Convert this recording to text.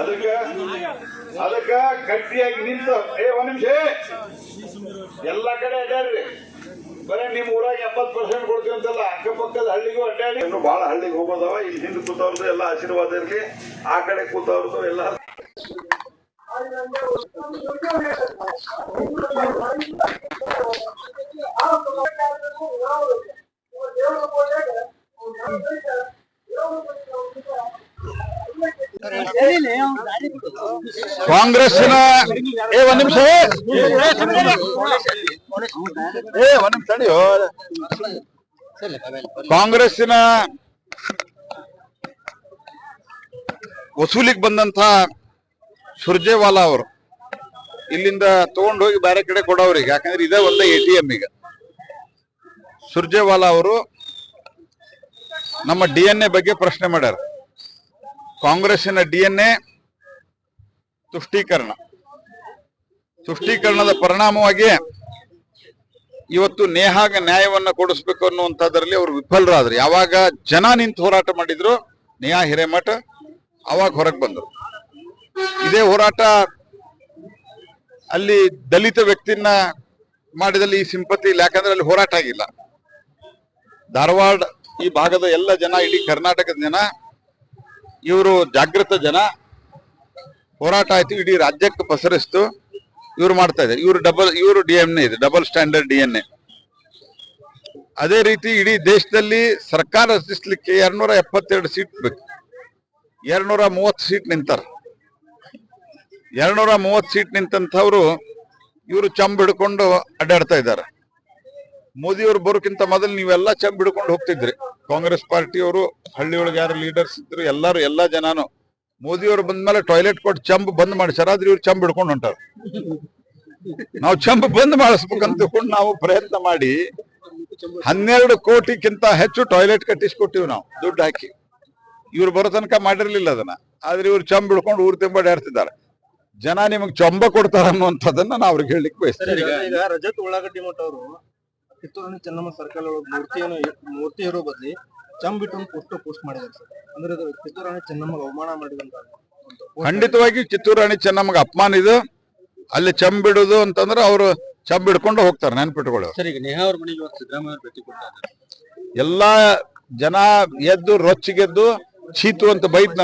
ಅದಕ್ಕ ಅದಕ್ಕ ಗಟ್ಟಿಯಾಗಿ ನಿಂತು ಏ, ಒಂದ್ ನಿಮಿಷ. ಎಲ್ಲ ಕಡೆ ಅಡ್ಡಾಡ್ರಿ ಬರೀ ನಿಮ್ ಊರಾಗ ಎಪ್ಪತ್ ಪರ್ಸೆಂಟ್ ಕೊಡ್ತೀವಿ ಅಂತಲ್ಲ, ಅಕ್ಕಪಕ್ಕದ ಹಳ್ಳಿಗೂ ಅಡ್ಡಾಡಿ ಇನ್ನು ಬಹಳ ಹಳ್ಳಿಗೆ ಹೋಗೋದವ, ಇಲ್ಲಿ ಹಿಂದೆ ಕೂತವ್ರದ್ದು ಎಲ್ಲ ಆಶೀರ್ವಾದ ಇರ್ಲಿ. ಆ ಕಡೆ ಕೂತವ್ರದ್ದು ಎಲ್ಲ ಕಾಂಗ್ರೆಸ್ಸಿನ ಏ, ಒಂದ್ ನಿಮಿಷ, ಏ ಒಂದ್ ನಿಮಿಷ ಕಾಂಗ್ರೆಸ್ಸಿನ ವಸೂಲಿಗೆ ಬಂದಂತ ಸುರ್ಜೇವಾಲಾ ಅವರು ಇಲ್ಲಿಂದ ತಗೊಂಡು ಹೋಗಿ ಬೇರೆ ಕಡೆ ಕೊಡೋರಿಗೆ ಯಾಕಂದ್ರೆ ಇದೇ ಒಂದೇ ಎ ಟಿ ಎಂ ಈಗ. ಸುರ್ಜೇವಾಲಾ ಅವರು ನಮ್ಮ ಡಿ ಎನ್ ಎ ಬಗ್ಗೆ ಪ್ರಶ್ನೆ ಮಾಡ್ಯಾರ. ಕಾಂಗ್ರೆಸ್ಸಿನ ಡಿ ಎನ್ ಎ ತುಷ್ಟೀಕರಣ. ತುಷ್ಟೀಕರಣದ ಪರಿಣಾಮವಾಗಿ ಇವತ್ತು ನೇಹಾಗ ನ್ಯಾಯವನ್ನ ಕೊಡಿಸ್ಬೇಕು ಅನ್ನುವಂಥದ್ರಲ್ಲಿ ಅವರು ವಿಫಲರಾದ್ರು. ಯಾವಾಗ ಜನ ನಿಂತು ಹೋರಾಟ ಮಾಡಿದ್ರು, ನೇಹಾ ಹಿರೇಮಠ ಅವಾಗ ಹೊರಗೆ ಬಂದರು. ಇದೇ ಹೋರಾಟ ಅಲ್ಲಿ ದಲಿತ ವ್ಯಕ್ತಿನ ಮಾಡಿದಲ್ಲಿ ಈ ಸಿಂಪತಿ ಇಲ್ಲ ಯಾಕಂದ್ರೆ ಅಲ್ಲಿ ಹೋರಾಟ ಆಗಿಲ್ಲ. ಧಾರವಾಡ ಈ ಭಾಗದ ಎಲ್ಲ ಜನ, ಇಡೀ ಕರ್ನಾಟಕದ ಜನ, ಇವರು ಜಾಗೃತ ಜನ, ಹೋರಾಟ ಆಯ್ತು, ಇಡೀ ರಾಜ್ಯಕ್ಕೆ ಪಸರಿಸ್ತು, ಇವ್ರು ಮಾಡ್ತಾ ಇದ್ದಾರೆ. ಇವರು ಡಬಲ್ ಇವರು ಡಿ ಎನ್ ಎ ಇದೆ double standard D N A ಅದೇ ರೀತಿ ಇಡೀ ದೇಶದಲ್ಲಿ ಸರ್ಕಾರ ರಚಿಸ್ಲಿಕ್ಕೆ ಎರಡ್ನೂರ ಎಪ್ಪತ್ತೆರಡು ಸೀಟ್ ಬೇಕು. ಎರಡ್ನೂರ ಮೂವತ್ತು ಸೀಟ್ ನಿಂತಾರ ಎರಡ್ನೂರ ಮೂವತ್ತು ಸೀಟ್ ನಿಂತಂಥವ್ರು ಇವರು ಚಂಬ ಹಿಡ್ಕೊಂಡು ಅಡ್ಡಾಡ್ತಾ ಇದ್ದಾರೆ. ಮೋದಿಯವರು ಬರೋಕ್ಕಿಂತ ಮೊದಲು ನೀವೆಲ್ಲ ಚಂಬ್ ಬಿಡ್ಕೊಂಡು ಹೋಗ್ತಿದ್ರಿ. ಕಾಂಗ್ರೆಸ್ ಪಾರ್ಟಿಯವರು, ಹಳ್ಳಿಯೊಳಗೆ ಯಾರು ಲೀಡರ್ಸ್ ಇದ್ರು, ಎಲ್ಲಾರು, ಎಲ್ಲಾ ಜನಾನು ಮೋದಿಯವರು ಬಂದ್ಮೇಲೆ ಟಾಯ್ಲೆಟ್ ಕೊಟ್ಟು ಚಂಬ್ ಬಂದ್ ಮಾಡಿಸ್ಯಾರ ಆದ್ರೆ ಇವ್ರು ಚಂಬ್ ಹಿಡ್ಕೊಂಡು ಹೊಂಟಾರ. ನಾವು ಚಂಬ್ ಬಂದ್ ಮಾಡಿಸ್ಬೇಕಂತ ನಾವು ಪ್ರಯತ್ನ ಮಾಡಿ ಹನ್ನೆರಡು ಕೋಟಿಗಿಂತ ಹೆಚ್ಚು ಟಾಯ್ಲೆಟ್ ಕಟ್ಟಿಸ್ಕೊಟ್ಟಿವಿ ನಾವು, ದುಡ್ಡು ಹಾಕಿ. ಇವ್ರು ಬರೋ ತನಕ ಮಾಡಿರ್ಲಿಲ್ಲ ಅದನ್ನ. ಆದ್ರೆ ಇವ್ರು ಚಂಬ್ ಹಿಡ್ಕೊಂಡು ಊರ್ ತುಂಬ ಆಡ್ತಿದ್ದಾರೆ ಜನ ನಿಮಗ್ ಚಂಬ ಕೊಡ್ತಾರ ಅನ್ನುವಂಥದ್ದನ್ನ ನಾವು ಅವ್ರಿಗೆ ಹೇಳಲಿಕ್ಕೆ ಈಗ ರಜತ್ ಉಳ್ಳಾಗಡ್ಡಿ ಮಠ ಕಿತ್ತೂರಿನ ಚೆನ್ನಮ್ಮ ಸರ್ಕಲ್ ಒಳಗೆ ಮೂರ್ತಿಯನ್ನು ಮೂರ್ತಿ ಇರೋ ಬದಲಿ ಚಂಬಿಟ್ಟು ಒಂದು ಪೋಸ್ಟ್ ಪೋಸ್ಟ್ ಮಾಡಿದ್ದಾರೆ ಸರ್. ಅಂದ್ರೆ ಅದು ಕಿತ್ತೂರಾಣಿ ಚೆನ್ನಮ್ಮಗೆ ಅವಮಾನ ಮಾಡಿದಂತ ಖಂಡಿತವಾಗಿ ಕಿತ್ತೂರು ರಾಣಿ ಚೆನ್ನಮ್ಮಗ ಅಪಮಾನ ಇದು. ಅಲ್ಲಿ ಚಂಬ್ ಬಿಡುದು ಅಂತಂದ್ರೆ ಅವರು ಚಂಬಿಡ್ಕೊಂಡು ಹೋಗ್ತಾರೆ ನೆನ್ಪಿಟ್ಕೊಳ್ಳೋ. ಸರಿ ಈಗ ನೇಹಾ ಅವ್ರ ಮನೆಗೆ ಇವತ್ತು ಸಿದ್ದರಾಮಯ್ಯ ಅವರು ಭೇಟಿ ಕೊಡ್ತಾರೆ ಎಲ್ಲಾ ಜನ ಎದ್ದು ರೊಚ್ಚಿಗೆದ್ದು ಚೀತು ಅಂತ ಬೈದ್